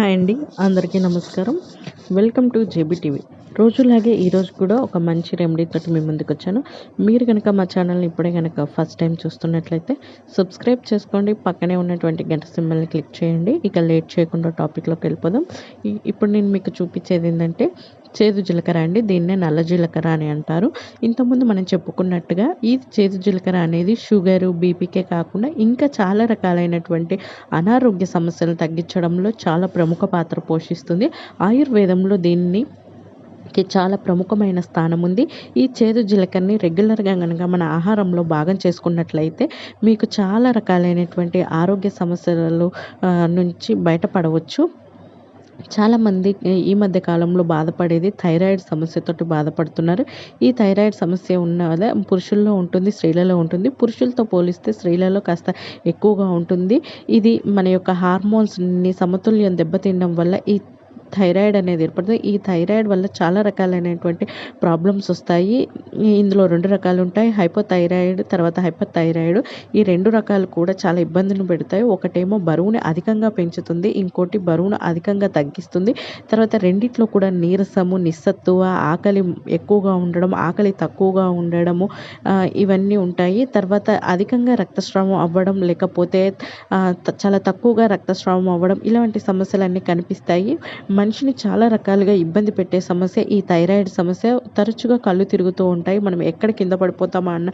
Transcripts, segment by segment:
Hi అండి అందరికీ నమస్కారం. Welcome to JB TV. రోజులాగే ఈరోజు కూడా ఒక మంచి రెమెడీ తోటి మీ ముందుకు వచ్చాను. మీరు కనుక మా ఛానల్ని ఇప్పుడే కనుక ఫస్ట్ టైం చూస్తున్నట్లయితే సబ్స్క్రైబ్ చేసుకోండి. పక్కనే ఉన్నటువంటి గంట సింబల్ని క్లిక్ చేయండి. ఇక లేట్ చేయకుండా టాపిక్లోకి వెళ్ళిపోదాం. ఇప్పుడు నేను మీకు చూపించేది ఏంటంటే చేదు జీలకర్ర అండి దీన్నే నల్ల జీలకర్ర అని అంటారు. ఇంతకుముందు మనం చెప్పుకున్నట్టుగా ఈ చేదు జీలకర్ర అనేది షుగరు బీపీకే కాకుండా ఇంకా చాలా రకాలైనటువంటి అనారోగ్య సమస్యలను తగ్గించడంలో చాలా ప్రముఖ పాత్ర పోషిస్తుంది. ఆయుర్వేదంలో దీన్ని కి చాలా ప్రముఖమైన స్థానం ఉంది. ఈ చేదు జీలకర్రని రెగ్యులర్గా కనుక మన ఆహారంలో భాగం చేసుకున్నట్లయితే మీకు చాలా రకాలైనటువంటి ఆరోగ్య సమస్యలు నుంచి బయటపడవచ్చు. చాలామంది ఈ మధ్య కాలంలో బాధపడేది థైరాయిడ్ సమస్యతోటి బాధపడుతున్నారు. ఈ థైరాయిడ్ సమస్య ఉన్నదే పురుషుల్లో ఉంటుంది స్త్రీలలో ఉంటుంది. పురుషులతో పోలిస్తే స్త్రీలలో కాస్త ఎక్కువగా ఉంటుంది. ఇది మన యొక్క హార్మోన్స్ని సమతుల్యం దెబ్బతినడం వల్ల ఈ థైరాయిడ్ అనేది ఏర్పడుతుంది. ఈ థైరాయిడ్ వల్ల చాలా రకాలైనటువంటి ప్రాబ్లమ్స్ వస్తాయి. ఇందులో రెండు రకాలు ఉంటాయి. హైపోథైరాయిడ్ తర్వాత హైపోథైరాయిడ్. ఈ రెండు రకాలు కూడా చాలా ఇబ్బందులు పెడతాయి. ఒకటేమో బరువుని అధికంగా పెంచుతుంది. ఇంకోటి బరువును అధికంగా తగ్గిస్తుంది. తర్వాత రెండిట్లో కూడా నీరసము నిస్సత్తువ ఆకలి ఎక్కువగా ఉండడం ఆకలి తక్కువగా ఉండడము ఇవన్నీ ఉంటాయి. తర్వాత అధికంగా రక్తస్రావం అవ్వడం లేకపోతే చాలా తక్కువగా రక్తస్రావం అవ్వడం ఇలాంటి సమస్యలన్నీ కనిపిస్తాయి. మనిషిని చాలా రకాలుగా ఇబ్బంది పెట్టే సమస్య ఈ థైరాయిడ్ సమస్య తరచుగా కళ్ళు తిరుగుతూ ఉంటాయి. మనం ఎక్కడ కింద పడిపోతామా అన్న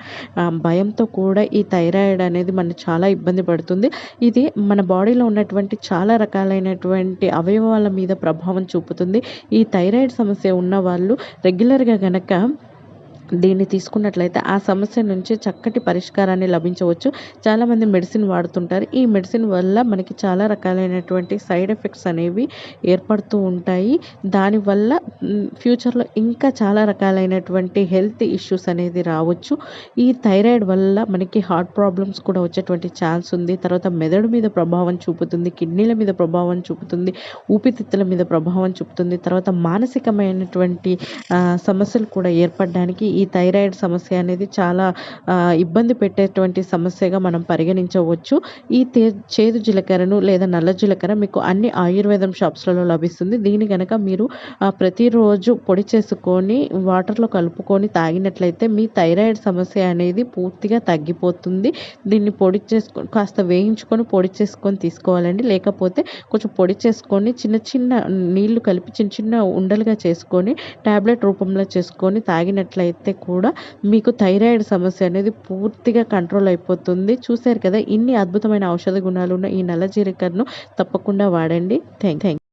భయంతో కూడా ఈ థైరాయిడ్ అనేది మన చాలా ఇబ్బంది పడుతుంది. ఇది మన బాడీలో ఉన్నటువంటి చాలా రకాలైనటువంటి అవయవాల మీద ప్రభావం చూపుతుంది. ఈ థైరాయిడ్ సమస్య ఉన్న వాళ్ళు రెగ్యులర్గా గనక దీన్ని తీసుకున్నట్లయితే ఆ సమస్య నుంచి చక్కటి పరిష్కారాన్ని లభించవచ్చు. చాలామంది మెడిసిన్ వాడుతుంటారు. ఈ మెడిసిన్ వల్ల మనకి చాలా రకాలైనటువంటి సైడ్ ఎఫెక్ట్స్ అనేవి ఏర్పడుతూ ఉంటాయి. దానివల్ల ఫ్యూచర్లో ఇంకా చాలా రకాలైనటువంటి హెల్త్ ఇష్యూస్ అనేది రావచ్చు. ఈ థైరాయిడ్ వల్ల మనకి హార్ట్ ప్రాబ్లమ్స్ కూడా వచ్చేటువంటి ఛాన్స్ ఉంది. తర్వాత మెదడు మీద ప్రభావం చూపుతుంది కిడ్నీల మీద ప్రభావం చూపుతుంది ఊపిరితిత్తుల మీద ప్రభావం చూపుతుంది. తర్వాత మానసికమైనటువంటి సమస్యలు కూడా ఏర్పడడానికి ఈ థైరాయిడ్ సమస్య అనేది చాలా ఇబ్బంది పెట్టేటువంటి సమస్యగా మనం పరిగణించవచ్చు. ఈ తే చేదు జీలకర్రను లేదా నల్ల జీలకర్ర మీకు అన్ని ఆయుర్వేదం షాప్స్లలో లభిస్తుంది. దీని కనుక మీరు ప్రతిరోజు పొడి చేసుకొని వాటర్లో కలుపుకొని తాగినట్లయితే మీ థైరాయిడ్ సమస్య అనేది పూర్తిగా తగ్గిపోతుంది. దీన్ని పొడి చేసుకొని కాస్త వేయించుకొని పొడి చేసుకొని తీసుకోవాలండి. లేకపోతే కొంచెం పొడి చేసుకొని చిన్న చిన్న నీళ్ళు కలిపి చిన్న చిన్న ఉండలుగా చేసుకొని ట్యాబ్లెట్ రూపంలో చేసుకొని తాగినట్లయితే చేస్తే కూడా మీకు థైరాయిడ్ సమస్య అనేది పూర్తిగా కంట్రోల్ అయిపోతుంది. చూశారు కదా ఇన్ని అద్భుతమైన ఔషధ గుణాలు ఉన్న ఈ నల్ల జీలకర్రను తప్పకుండా వాడండి. Thank thank